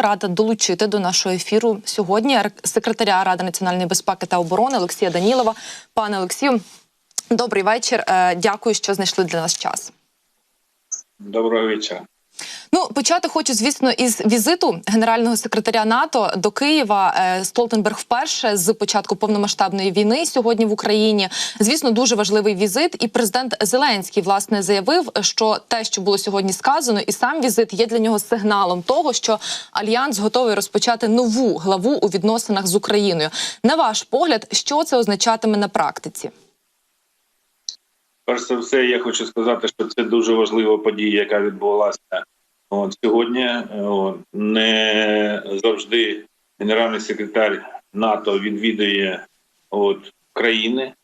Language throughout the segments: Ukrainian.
Рада долучити до нашого ефіру сьогодні секретаря Ради національної безпеки та оборони Олексія Данілова. Пане Олексію, добрий вечір. Е, Дякую, що знайшли для нас час. Доброго вечора. Ну, почати хочу, звісно, із візиту генерального секретаря НАТО до Києва. Е, Столтенберг вперше з початку повномасштабної війни сьогодні в Україні. Звісно, дуже важливий візит. І президент Зеленський власне заявив, що те, що було сьогодні сказано, і сам візит є для нього сигналом того, що альянс готовий розпочати нову главу у відносинах з Україною. На ваш погляд, що це означатиме на практиці? Перш за все, я хочу сказати, що це дуже важлива подія, яка відбулася от, сьогодні. От, не завжди генеральний секретар НАТО відвідує от, країни.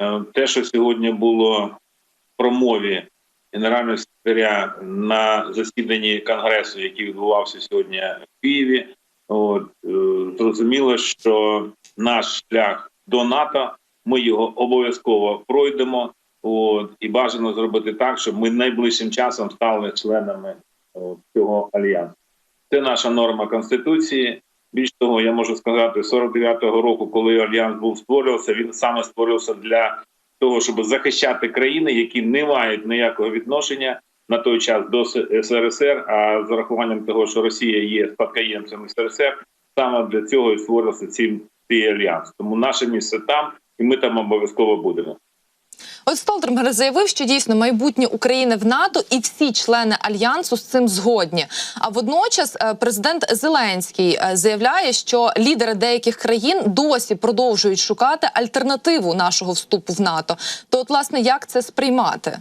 Е, Те, що сьогодні було в промові генерального секретаря на засіданні конгресу, який відбувався сьогодні в Києві, от, е, зрозуміло, що наш шлях до НАТО ми його обов'язково пройдемо. От, і бажано зробити так, щоб ми найближчим часом стали членами от, цього альянсу. Це наша норма конституції. Більш того, я можу сказати, з 49-го року, коли альянс був створювався, він саме створився для того, щоб захищати країни, які не мають ніякого відношення на той час до СРСР. А з урахуванням того, що Росія є спадкоємцем СРСР, саме для цього і створився цей альянс. Тому наше місце там, і ми там обов'язково будемо. От Столтенберг заявив, що дійсно майбутнє України в НАТО і всі члени альянсу з цим згодні. А водночас е, президент Зеленський е, заявляє, що лідери деяких країн досі продовжують шукати альтернативу нашого вступу в НАТО. То, от, власне, як це сприймати?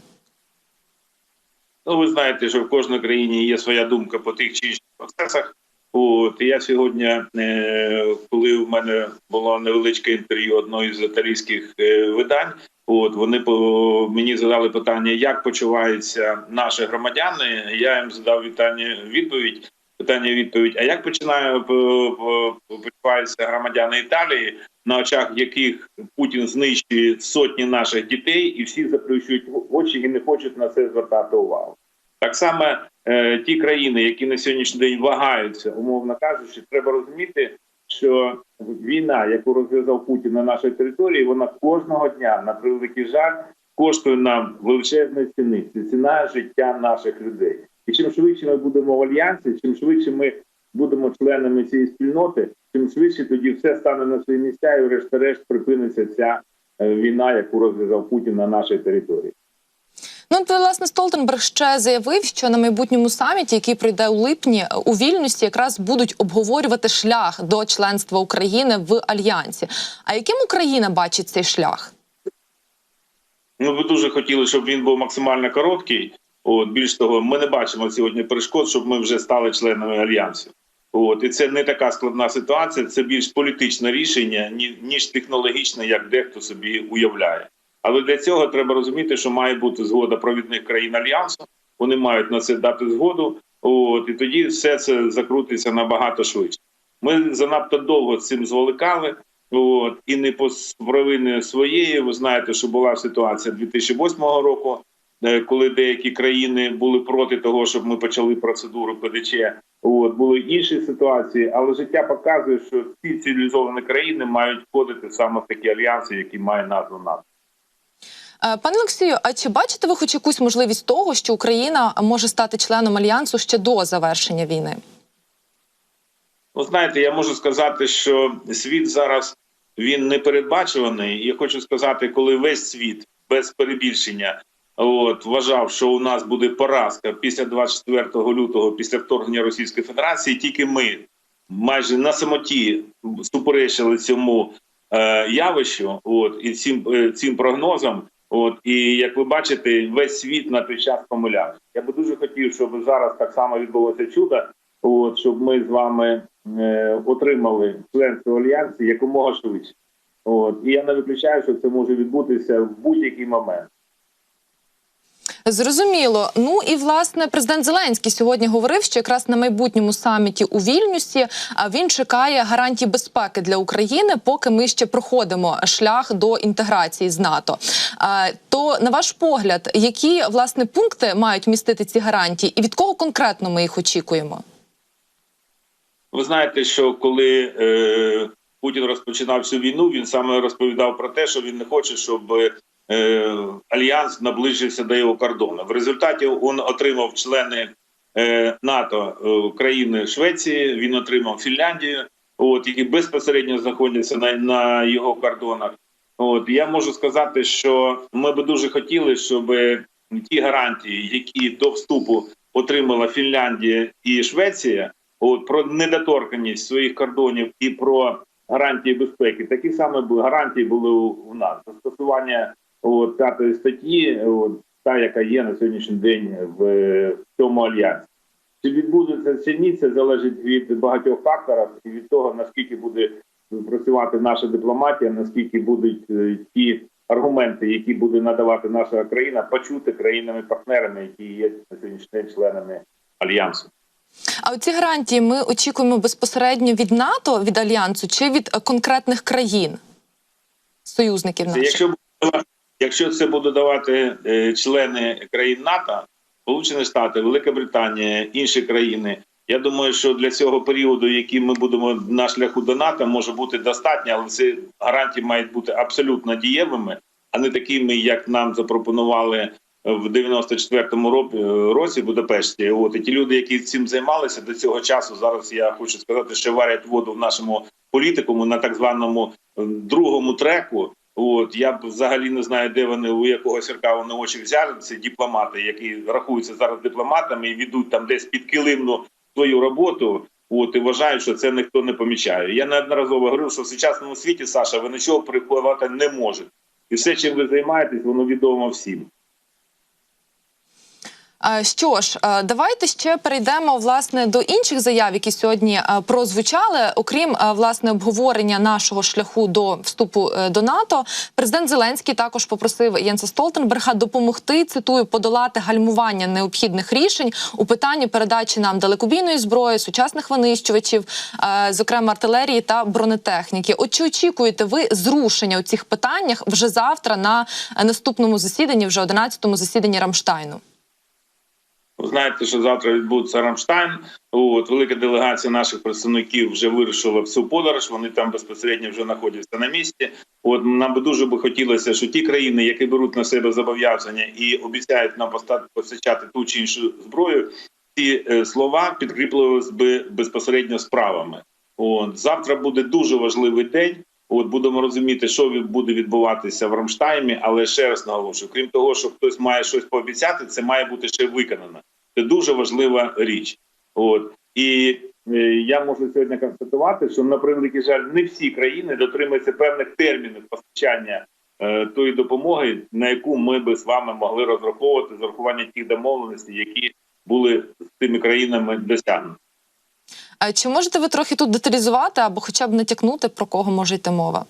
Ну, ви знаєте, що в кожній країні є своя думка по тих чи інших процесах. От я сьогодні, е, коли в мене було невеличке інтерв'ю одного із італійських е, видань, от вони по мені задали питання, як почуваються наші громадяни. Я їм задав вітання відповідь. Питання відповідь: а як починає по- по- почуваються громадяни Італії, на очах яких Путін знищує сотні наших дітей, і всі заплющують очі і не хочуть на це звертати увагу. Так само е, ті країни, які на сьогоднішній день вагаються, умовно кажучи, треба розуміти, що війна, яку розв'язав Путін на нашій території, вона кожного дня на превеликий жаль коштує нам величезної ціни. Це ціна життя наших людей. І чим швидше ми будемо в альянсі, чим швидше ми будемо членами цієї спільноти, тим швидше тоді все стане на свої місця, і врешті-решт припиниться ця е, війна, яку розв'язав Путін на нашій території. Ну, от, власне, Столтенберг ще заявив, що на майбутньому саміті, який пройде у липні у Вільнюсі, якраз будуть обговорювати шлях до членства України в альянсі. А яким Україна бачить цей шлях? Ми би дуже хотіли, щоб він був максимально короткий. От більш того, ми не бачимо сьогодні перешкод, щоб ми вже стали членами альянсу. От і це не така складна ситуація. Це більш політичне рішення, ніж технологічне, як дехто собі уявляє. Але для цього треба розуміти, що має бути згода провідних країн альянсу. Вони мають на це дати згоду. От і тоді все це закрутиться набагато швидше. Ми занадто довго з цим зволикали. От і не по провини своєї. Ви знаєте, що була ситуація 2008 року, е, коли деякі країни були проти того, щоб ми почали процедуру ПДЧ. От були інші ситуації, але життя показує, що всі цивілізовані країни мають входити саме в такі альянси, які мають назву НАТО. Е, Пане Олексію, а чи бачите ви хоч якусь можливість того, що Україна може стати членом альянсу ще до завершення війни? Ну, знаєте, я можу сказати, що світ зараз він непередбачуваний. Я хочу сказати, коли весь світ без перебільшення от вважав, що у нас буде поразка після 24 лютого, після вторгнення Російської Федерації, тільки ми майже на самоті суперечили цьому е, явищу, от і цим, е, цим прогнозам. От і як ви бачите, весь світ на той час помилявся. Я би дуже хотів, щоб зараз так само відбулося чудо. От щоб ми з вами е, отримали членство альянсу якомога швидше. От і я не виключаю, що це може відбутися в будь-який момент. Зрозуміло. Ну і власне президент Зеленський сьогодні говорив, що якраз на майбутньому саміті у Вільнюсі він чекає гарантій безпеки для України, поки ми ще проходимо шлях до інтеграції з НАТО. То на ваш погляд, які власне пункти мають містити ці гарантії, і від кого конкретно ми їх очікуємо? Ви знаєте, що коли е, Путін розпочинав цю війну, він саме розповідав про те, що він не хоче, щоб альянс наближився до його кордону. В результаті він отримав члени е, НАТО е, країни Швеції, він отримав Фінляндію, от які безпосередньо знаходяться на, на його кордонах. От я можу сказати, що ми би дуже хотіли, щоб ті гарантії, які до вступу отримала Фінляндія і Швеція, от про недоторканність своїх кордонів і про гарантії безпеки, такі саме гарантії були у нас застосування от, п'ятої статті, от, та яка є на сьогоднішній день в, в цьому альянсі. Чи відбудеться чи ні, це залежить від багатьох факторів і від того наскільки буде працювати наша дипломатія, наскільки будуть е, ті аргументи, які буде надавати наша країна, почути країнами-партнерами, які є на сьогоднішній день членами альянсу. А оці гарантії ми очікуємо безпосередньо від НАТО, від альянсу, чи від е, конкретних країн, союзників наших? якщо якщо це будуть давати е, члени країн НАТО, Сполучені Штати, Велика Британія, інші країни. Я думаю, що для цього періоду, який ми будемо на шляху до НАТО, може бути достатньо, але ці гарантії мають бути абсолютно дієвими, а не такими, як нам запропонували в 94-му ро- році в Будапешті. От і ті люди, які цим займалися до цього часу, зараз я хочу сказати, що варять воду в нашому політикуму на так званому е, другому треку. От я б взагалі не знаю, де вони у якого сірка вони очі взяли. Це дипломати, які рахуються зараз дипломатами і ведуть там десь під килимну свою роботу. От і вважають, що це ніхто не помічає. Я неодноразово говорив, що в сучасному світі Саша ви нічого приховати не можете, і все, чим ви займаєтесь, воно відомо всім. Е, Що ж, е, давайте ще перейдемо власне до інших заяв, які сьогодні е, прозвучали. Окрім власне обговорення нашого шляху до вступу до НАТО, президент Зеленський також попросив Єнса Столтенберга допомогти цитую подолати гальмування необхідних рішень у питанні передачі нам далекобійної зброї, сучасних винищувачів, зокрема артилерії та бронетехніки. От чи очікуєте ви зрушення у цих питаннях вже завтра на наступному засіданні, вже 11-му засіданні Рамштайну? Знаєте, що завтра відбудеться Рамштайн. От велика делегація наших представників вже вирішила в цю подорож. Вони там безпосередньо вже знаходяться на місці. От нам би дуже би хотілося, що ті країни, які беруть на себе зобов'язання і обіцяють нам поста- постачати ту чи іншу зброю, ці е, слова підкріплювалися би безпосередньо справами. От завтра буде дуже важливий день. От будемо розуміти, що буде відбуватися в Рамштаймі, але ще раз наголошую: крім того, що хтось має щось пообіцяти, це має бути ще виконано. Це дуже важлива річ. От і е, я можу сьогодні констатувати, що на превеликий жаль, не всі країни дотримуються певних термінів постачання е, тої допомоги, на яку ми би з вами могли розраховувати з урахуванням тих домовленостей, які були з тими країнами досягнуті. А Чи можете ви трохи тут деталізувати або хоча б натякнути, про кого може йти мова?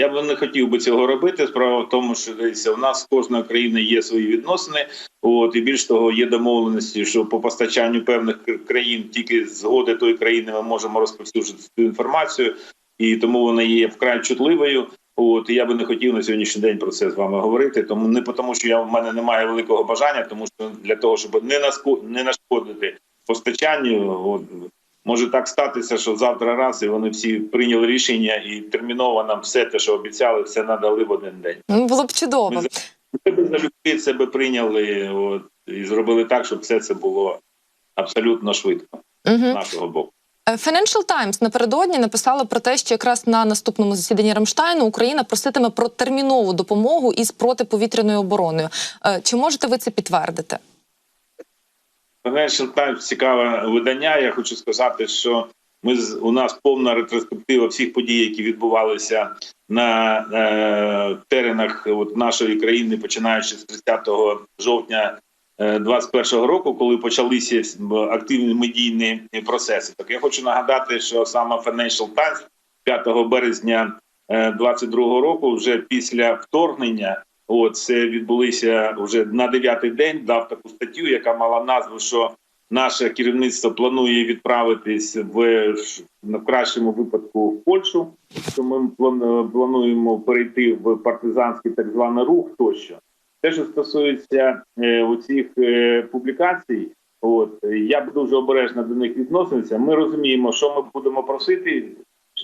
Я б не хотів би цього робити. Справа в тому, що дивіться, у нас кожної країни є свої відносини. От і більш того, є домовленості, що по постачанню певних країн тільки згоди тої країни ми можемо розповсюджувати цю інформацію, і тому вона є вкрай чутливою. От і я би не хотів на сьогоднішній день про це з вами говорити. Тому не тому, що я в мене немає великого бажання, тому що для того, щоб не не нашкодити постачанню, от може так статися, що завтра раз і вони всі прийняли рішення, і терміново нам все те, що обіцяли, все надали в один день. Ну, було б чудово. Ми б залюбки це би прийняли от, і зробили так, щоб все це було абсолютно швидко з Угу. нашого боку. Financial Times напередодні написали про те, що якраз на наступному засіданні Рамштайну Україна проситиме про термінову допомогу із протиповітряною обороною. Е, Чи можете ви це підтвердити? Financial Times цікаве видання. Я хочу сказати, що ми у нас повна ретроспектива всіх подій, які відбувалися на е, теренах от, нашої країни, починаючи з 30 жовтня е, 21 року, коли почалися активні медійні процеси. Так я хочу нагадати, що саме Financial Times 5 березня е, 22 року, вже після вторгнення. От це відбулися вже на дев'ятий день. Дав таку статтю, яка мала назву, що наше керівництво планує відправитись в, в кращому випадку в Польщу. Що ми план- плануємо перейти в партизанський так званий рух тощо. Те, що стосується е, оцих е, публікацій, От я б дуже обережно до них відносився. Ми розуміємо, що ми будемо просити,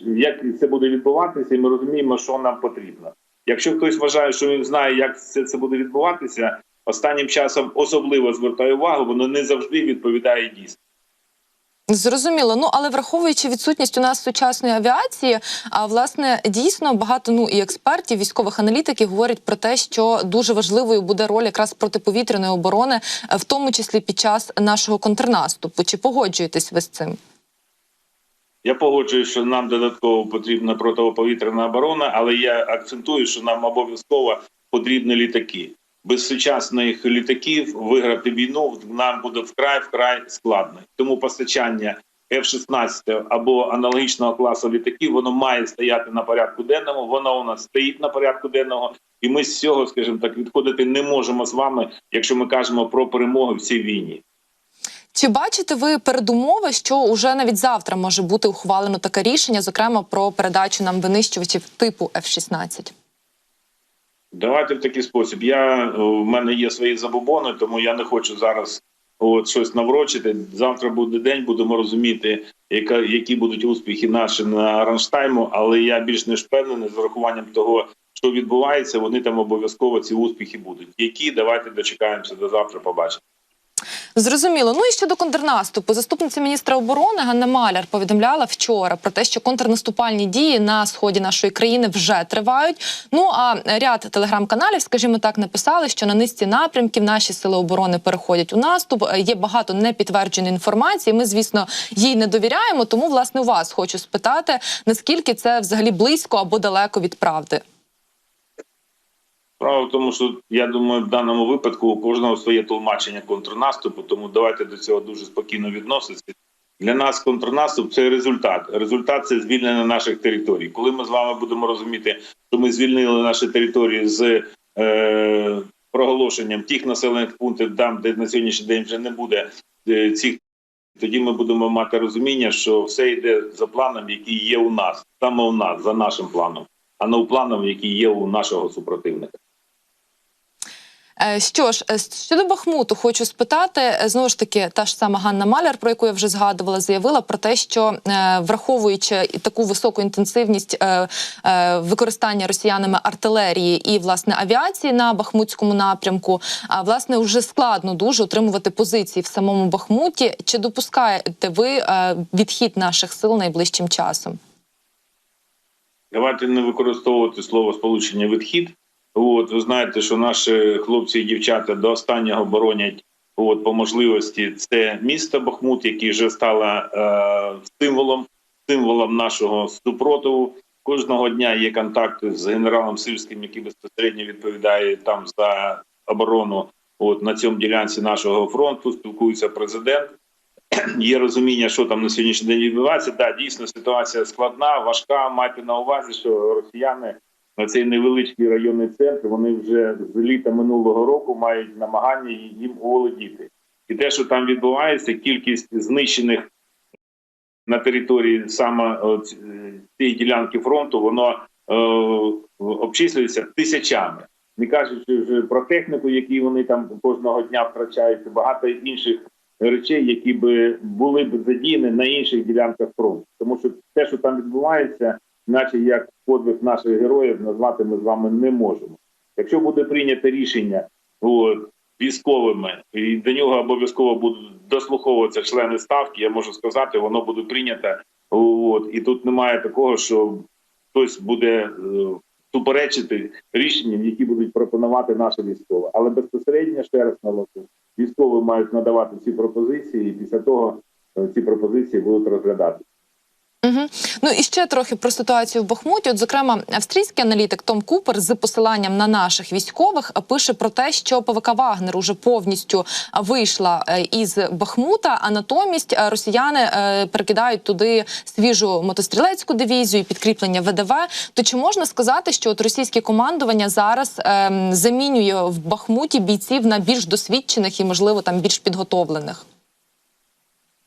як це буде відбуватися, і ми розуміємо, що нам потрібно. Якщо хтось вважає, що він знає, як це, це буде відбуватися, останнім часом особливо звертаю увагу, воно не завжди відповідає дійсно. Зрозуміло. Ну але враховуючи відсутність у нас сучасної авіації, а власне дійсно багато ну і експертів, військових аналітиків говорять про те, що дуже важливою буде роль якраз протиповітряної оборони, е, в тому числі під час нашого контрнаступу. Чи погоджуєтесь ви з цим? Я погоджуюсь, що нам додатково потрібна протиповітряна оборона, але я акцентую, що нам обов'язково потрібні літаки. Без сучасних літаків виграти війну нам буде вкрай вкрай складно. Тому постачання F-16 або аналогічного класу літаків воно має стояти на порядку денному. Воно у нас стоїть на порядку денного, і ми з цього, скажімо так, відходити не можемо з вами, якщо ми кажемо про перемогу в цій війні. Чи бачите ви передумови, що уже навіть завтра може бути ухвалено таке рішення, зокрема про передачу нам винищувачів типу F-16? Давайте в такий спосіб. Я в мене є свої забобони, тому я не хочу зараз от щось наврочити. Завтра буде день, будемо розуміти, яка які будуть успіхи наші на Ранштайму. Але я більш ніж впевнений з урахуванням того, що відбувається. Вони там обов'язково ці успіхи будуть. Які давайте дочекаємося до завтра. Побачимо. Зрозуміло. Ну і щодо контрнаступу, заступниця міністра оборони Ганна Маляр повідомляла вчора про те, що контрнаступальні дії на сході нашої країни вже тривають. Ну а ряд телеграм-каналів, скажімо так, написали, що на низці напрямків наші сили оборони переходять у наступ. Є багато непідтвердженої інформації. Ми, звісно, їй не довіряємо. Тому, власне, у вас хочу спитати, наскільки це взагалі близько або далеко від правди. Справа в тому, що я думаю, в даному випадку у кожного своє тлумачення контрнаступу, тому давайте до цього дуже спокійно відноситися. Для нас контрнаступ це результат. Результат це звільнення наших територій. Коли ми з вами будемо розуміти, що ми звільнили наші території з е, проголошенням тих населених пунктів, там де на сьогоднішній день вже не буде е, цих, тоді ми будемо мати розуміння, що все йде за планом, який є у нас, саме у нас, за нашим планом, а не у планом, який є у нашого супротивника. Е, Що ж, е, щодо Бахмуту, хочу спитати е, знову ж таки, та ж сама Ганна Маляр, про яку я вже згадувала, заявила про те, що враховуючи таку високу інтенсивність використання росіянами артилерії і власне авіації на Бахмутському напрямку, власне вже складно дуже утримувати позиції в самому Бахмуті. Чи допускаєте ви відхід наших сил найближчим часом? Давайте не використовувати слово сполучення відхід. От ви знаєте, що наші хлопці і дівчата до останнього боронять от по можливості це місто Бахмут, яке вже стало е, символом символом нашого супротиву. Кожного дня є контакти з генералом Сирським, який безпосередньо відповідає там за оборону. От на цьому ділянці нашого фронту спілкується президент. Є розуміння, що там на сьогоднішній день відбувається. Да, дійсно ситуація складна, важка. Майте на увазі, що росіяни на цей невеличкий районний центр вони вже з літа минулого року мають намагання їм оволодіти. І те, що там відбувається, кількість знищених на території саме от, е, цієї ділянки фронту, воно е, обчислюється тисячами. Не кажучи вже про техніку, які вони там кожного дня втрачають, багато інших речей, які би були б задіяні на інших ділянках фронту. Тому що те, що там відбувається, наче як подвиг наших героїв, назвати ми з вами не можемо. Якщо буде прийнято рішення військовими, і до нього обов'язково будуть дослуховуватися члени ставки, я можу сказати, воно буде прийнято. От, і тут немає такого, що хтось буде е, суперечити рішенням, які будуть пропонувати наші військові. Але безпосередньо ще раз наголошую, військові мають надавати ці пропозиції, і після того е, ці пропозиції будуть розглядати. Угу. Ну і ще трохи про ситуацію в Бахмуті. От, зокрема, австрійський аналітик Том Купер з посиланням на наших військових пише про те, що ПВК Вагнер уже повністю вийшла е, із Бахмута, а натомість е, росіяни е, перекидають туди свіжу мотострілецьку дивізію, і підкріплення ВДВ. То чи можна сказати, що от російське командування зараз ем, замінює в Бахмуті бійців на більш досвідчених і, можливо, там більш підготовлених?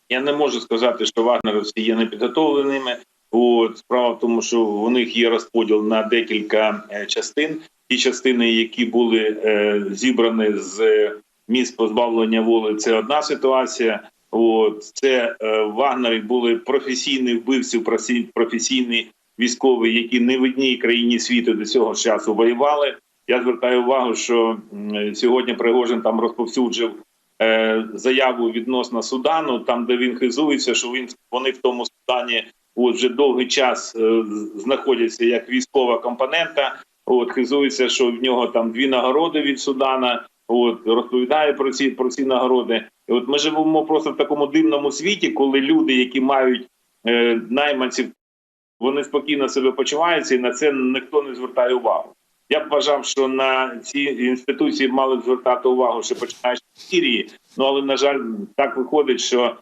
Я не можу сказати, що вагнеровці є непідготовленими. От справа в тому, що у них є розподіл на декілька е, частин. Ті частини, які були е, зібрані з місць позбавлення волі це одна ситуація. От це е, Вагнери були професійні вбивці, професійні військові, які не в одній країні світу до цього часу воювали. Я звертаю увагу, що сьогодні Пригожин там розповсюджив е, заяву відносно Судану, там де він хизується, що він вони в тому Судані от вже довгий час е, знаходяться як військова компонента. От хизується, що в нього там дві нагороди від Судана. От розповідає про ці про ці нагороди. І от ми живемо просто в такому дивному світі, коли люди, які мають е, найманців, вони спокійно себе почуваються, і на це ніхто не звертає увагу. Я б вважав, що на ці інституції мали б звертати увагу, ще починаючи з Сирії. Ну але на жаль, так виходить, що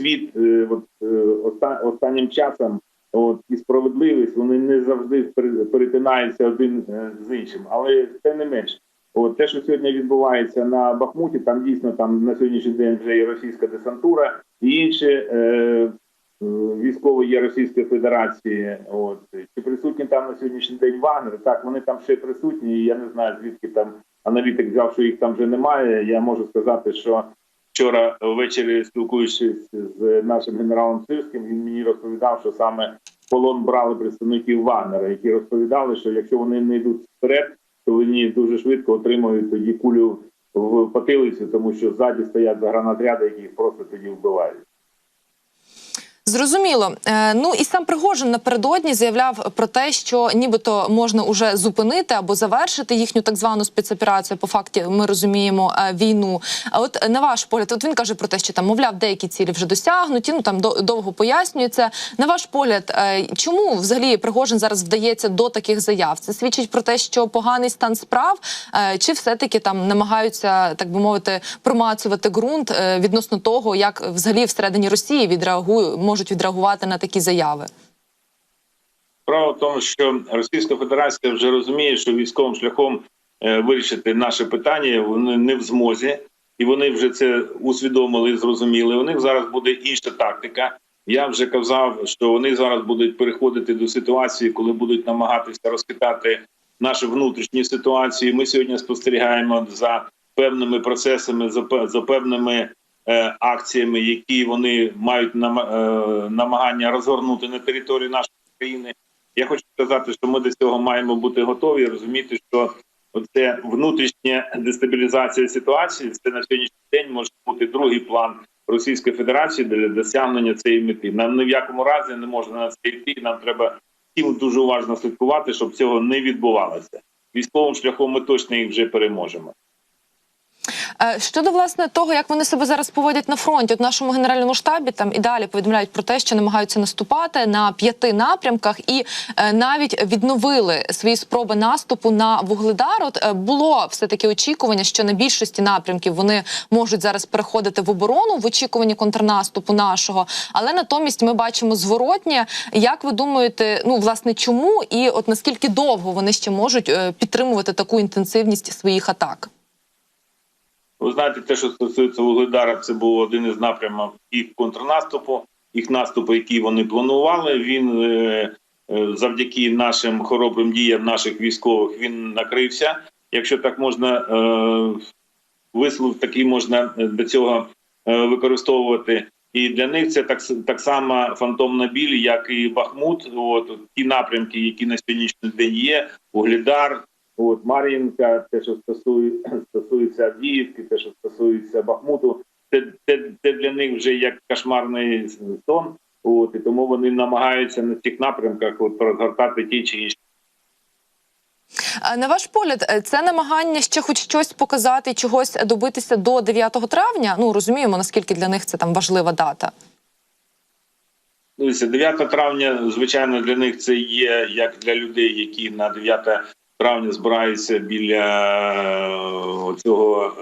світ е, от, е, оста- останнім часом, от і справедливість, вони не завжди пере- перетинаються один е, з іншим. Але це не менше. От те, що сьогодні відбувається на Бахмуті, там дійсно там на сьогоднішній день вже і російська десантура, і інші е, військові є Російської Федерації. От чи присутні там на сьогоднішній день Вагнер? Так, вони там ще присутні. і Я не знаю звідки там аналітик взяв, що їх там вже немає. Я можу сказати, що вчора ввечері спілкуючись з нашим генералом Сирським, він мені розповідав, що саме полон брали представників Вагнера, які розповідали, що якщо вони не йдуть вперед, то вони дуже швидко отримують тоді кулю в потилицю, тому що ззаді стоять загранатряди, які їх просто тоді вбивають. Зрозуміло. Е, ну і сам Пригожин напередодні заявляв про те, що нібито можна уже зупинити або завершити їхню так звану спецоперацію. По факті ми розуміємо е, війну. А от на ваш погляд, от він каже про те, що там мовляв деякі цілі вже досягнуті. Ну там до- довго пояснюється. На ваш погляд, е, чому взагалі Пригожин зараз вдається до таких заяв? Це свідчить про те, що поганий стан справ, чи все-таки там намагаються так би мовити промацувати ґрунт відносно того, як взагалі всередині Росії відреагують, можуть відреагувати на такі заяви. Справа в тому, що Російська Федерація вже розуміє, що військовим шляхом е, вирішити наше питання вони не в змозі, і вони вже це усвідомили і зрозуміли. У них зараз буде інша тактика. Я вже казав, що вони зараз будуть переходити до ситуації, коли будуть намагатися розхитати наші внутрішні ситуації. Ми сьогодні спостерігаємо за певними процесами, за, певними акціями, які вони мають е, намагання розгорнути на території нашої країни. Я хочу сказати, що ми до цього маємо бути готові, розуміти, що оце внутрішня дестабілізація ситуації це на сьогоднішній день може бути другий план Російської Федерації для досягнення цієї мети. Нам ні в якому разі не можна на це йти. Нам треба всім дуже уважно слідкувати, щоб цього не відбувалося. Військовим шляхом ми точно їх вже переможемо. Е, Щодо власне того, як вони себе зараз поводять на фронті, от в нашому генеральному штабі там і далі повідомляють про те, що намагаються наступати на п'яти напрямках, і е, навіть відновили свої спроби наступу на вугледар. От е, було все таки очікування, що на більшості напрямків вони можуть зараз переходити в оборону в очікуванні контрнаступу нашого. Але натомість ми бачимо зворотнє. Як ви думаєте, ну власне чому і от наскільки довго вони ще можуть підтримувати таку інтенсивність своїх атак? Ви знаєте, те, що стосується Вугледара, це був один із напрямів їх контрнаступу, їх наступу, який вони планували. Він е, е, завдяки нашим хоробрим діям наших військових він накрився. Якщо так можна е, вислов такий можна до цього використовувати. І для них це так так само фантомна біль, як і Бахмут. От ті напрямки, які на сьогоднішній день є, Угледар, от Мар'їнка, те, що стосує, стосується Авдіївки, те, що стосується Бахмуту, це, це, це для них вже як кошмарний сон. От і тому вони намагаються на цих напрямках от розгортати ті чи інші. На ваш погляд, е, це намагання ще хоч щось показати, чогось добитися до 9 травня. Ну розуміємо, наскільки для них це там важлива дата. Дивіться, 9 травня, звичайно, для них це є як для людей, які на 9 травня збираються біля е, цього,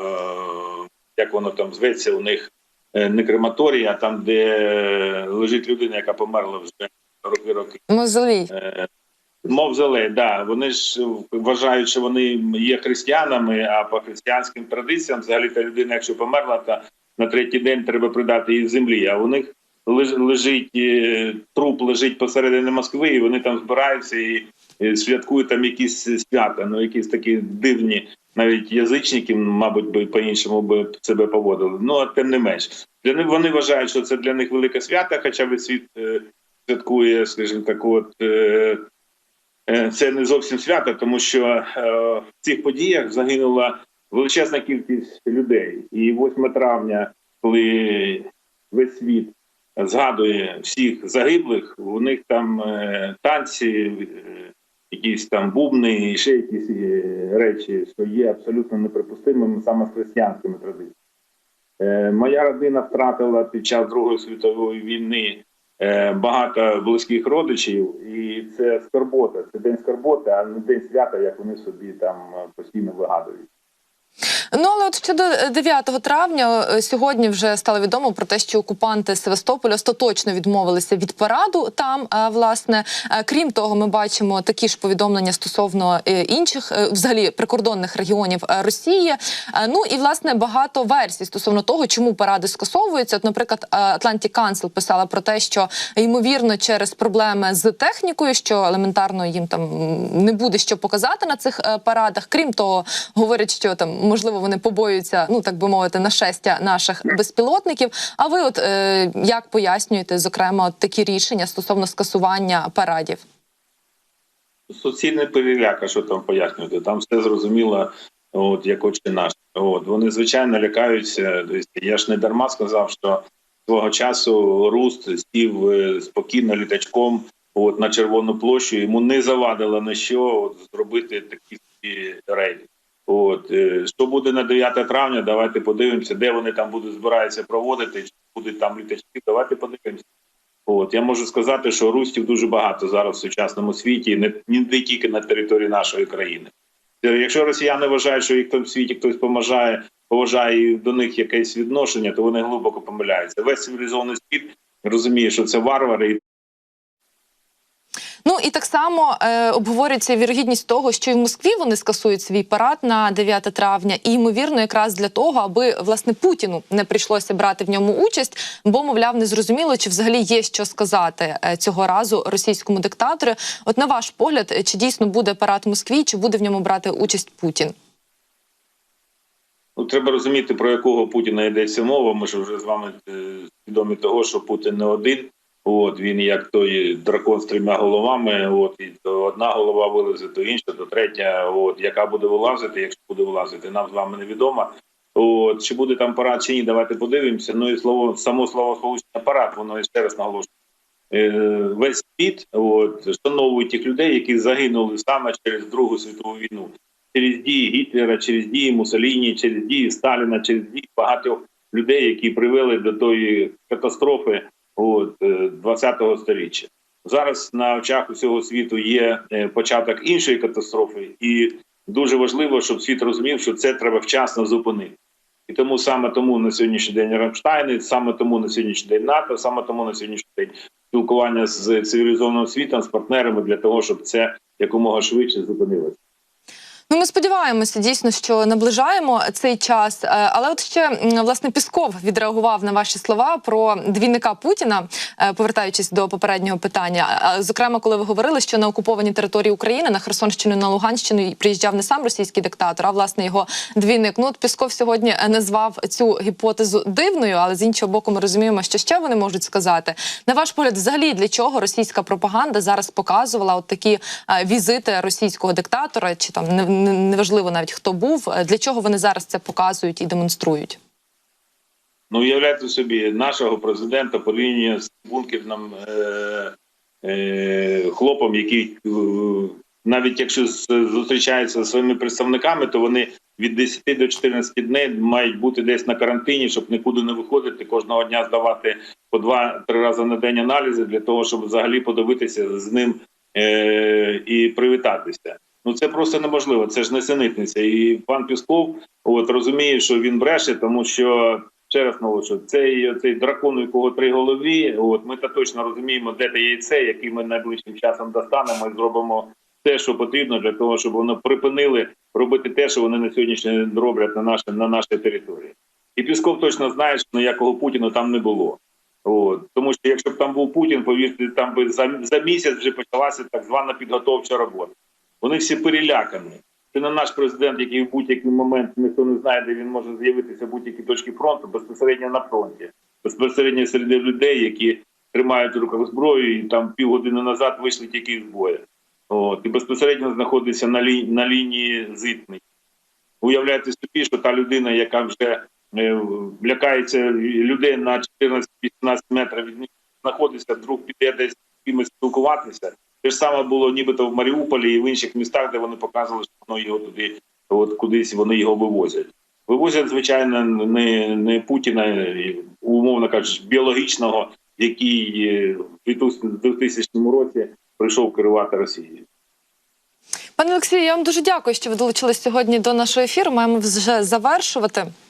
як воно там зветься, у них е, не крематорія, а там, де лежить людина, яка померла вже роки роки. Мозолій. Е, Мовзолей, да. Вони ж вважають, що вони є християнами, а по християнським традиціям, взагалі, та людина, якщо померла, то на третій день треба придати її землі. А у них лежить е, труп, лежить посередині Москви, і вони там збираються і святкують там якісь свята, ну якісь такі дивні. навіть язичники, мабуть, би по-іншому би себе поводили. Ну а тим не менш, для них вони вважають, що це для них велике свято, хоча весь світ е, святкує, скажімо так, от. Е, Е, це не зовсім свято, тому що е, в цих подіях загинула величезна кількість людей. І 8 травня, коли весь світ згадує всіх загиблих, у них там е, танці, е, якісь там бубни і ще якісь е, речі, що є абсолютно неприпустимими саме з християнськими традиціями. Е, Моя родина втратила під час Другої світової війни е, багато близьких родичів, і це скорбота. Це день скорботи, а не день свята, як вони собі там постійно вигадують. Ну але от щодо е, 9 травня е, сьогодні вже стало відомо про те, що окупанти Севастополя остаточно відмовилися від параду. Там е, власне, Е, крім того, ми бачимо такі ж повідомлення стосовно е, інших, е, взагалі прикордонних регіонів е, Росії. Е, Ну і власне багато версій стосовно того, чому паради скасовуються. От, наприклад, е, Atlantic Council писала про те, що ймовірно через проблеми з технікою, що елементарно їм там не буде що показати на цих е, парадах. Крім того, говорять, що там можливо вони побоюються, ну так би мовити, нашестя наших безпілотників. А ви, от е, як пояснюєте, зокрема, от такі рішення стосовно скасування парадів? Суцільний переляка, що там пояснювати. Там все зрозуміло, от як очі наш. От вони звичайно лякаються. Я ж не дарма сказав, що свого часу Руст сів е, спокійно літачком от на червону площу. Йому не завадило на що от, зробити такі рейди. От е, що буде на 9 травня? Давайте подивимося, де вони там будуть збираються проводити. Чи будуть там літачки? Давайте подивимося. От я можу сказати, що рустів дуже багато зараз в сучасному світі, не, не тільки на території нашої країни. Е, Якщо росіяни вважають, що їх там в світі хтось поважає, поважає і до них якесь відношення, то вони глибоко помиляються. Весь цивілізований світ розуміє, що це варвари, Ну і так само е, обговорюється вірогідність того, що і в Москві вони скасують свій парад на 9 травня, і ймовірно, якраз для того, аби власне Путіну не прийшлося брати в ньому участь, бо мовляв, не зрозуміло, чи взагалі є що сказати е, цього разу російському диктатору. От на ваш погляд, е, чи дійсно буде парад в Москві, чи буде в ньому брати участь Путін? Ну, треба розуміти, про якого Путіна йдеться мова. Ми ж вже з вами е, свідомі того, що Путін не один. От він як той дракон з трьома головами. От і то одна голова вилезе, то інша, то третя. От яка буде вилазити, якщо буде вилазити, нам з вами невідомо. От чи буде там парад чи ні, давайте подивимося. Ну і слово само слово сполучення парад, воно ще раз наголошує. Е, Весь світ от вшановує тих людей, які загинули саме через Другу світову війну через дії Гітлера, через дії Муссоліні, через дії Сталіна, через дії багатьох людей, які привели до тої катастрофи 20-го сторіччя. Зараз на очах усього світу є е, початок іншої катастрофи, і дуже важливо, щоб світ розумів, що це треба вчасно зупинити. І тому саме тому на сьогоднішній день Рамштайни, саме тому на сьогоднішній день НАТО, саме тому на сьогоднішній день спілкування з цивілізованим світом, з партнерами для того, щоб це якомога швидше зупинилося. Ну, ми сподіваємося дійсно, що наближаємо цей час. Е, Але от ще власне Пісков відреагував на ваші слова про двійника Путіна, е, повертаючись до попереднього питання. Зокрема, коли ви говорили, що на окупованій території України на Херсонщину, на Луганщину приїжджав не сам російський диктатор, а власне його двійник. Ну от Пісков сьогодні е, назвав цю гіпотезу дивною, але з іншого боку, ми розуміємо, що ще вони можуть сказати. На ваш погляд, взагалі для чого російська пропаганда зараз показувала от такі візити російського диктатора, чи там не- неважливо навіть хто був. е, Для чого вони зараз це показують і демонструють? Ну, уявляйте собі, нашого президента порівнює з бункерним е, е, хлопом, який е, навіть якщо зустрічається зі своїми представниками, то вони від 10 до 14 днів мають бути десь на карантині, щоб нікуди не виходити, кожного дня здавати по два-три рази на день аналізи для того, щоб взагалі подивитися з ним е, і привітатися. Ну це просто неможливо. Це ж несенітниця. І пан Пісков от розуміє, що він бреше, тому що ще раз наголошую, цей цей дракон, у якого три голові. От ми та точно розуміємо, де те яйце, яке ми найближчим часом достанемо і зробимо те, що потрібно для того, щоб вони припинили робити те, що вони на сьогоднішній день роблять на нашій на нашій території. І Пісков точно знає, що ніякого Путіна там не було. От тому, що якщо б там був Путін, повірте, там би за, за місяць вже почалася так звана підготовча робота. Вони всі перелякані. Це не наш президент, який в будь-який момент ніхто не знає, де він може з'явитися в будь-якій точці фронту, безпосередньо на фронті, безпосередньо серед людей, які тримають в руках зброю, і там півгодини назад вийшли тільки з бою. От, і безпосередньо знаходиться на, лі... на лінії зіткнень. Уявляйте собі, що та людина, яка вже е, лякається людей на 14-15 метрів від них знаходиться, вдруг піде десь з кимось спілкуватися. Те ж саме було нібито в Маріуполі і в інших містах, де вони показували, що воно його туди, от кудись вони його вивозять. Вивозять, звичайно, не, не Путіна, умовно кажучи, біологічного, який е, в 2000 році прийшов керувати Росією. Пане Олексію, я вам дуже дякую, що ви долучились сьогодні до нашого ефіру. Маємо вже завершувати.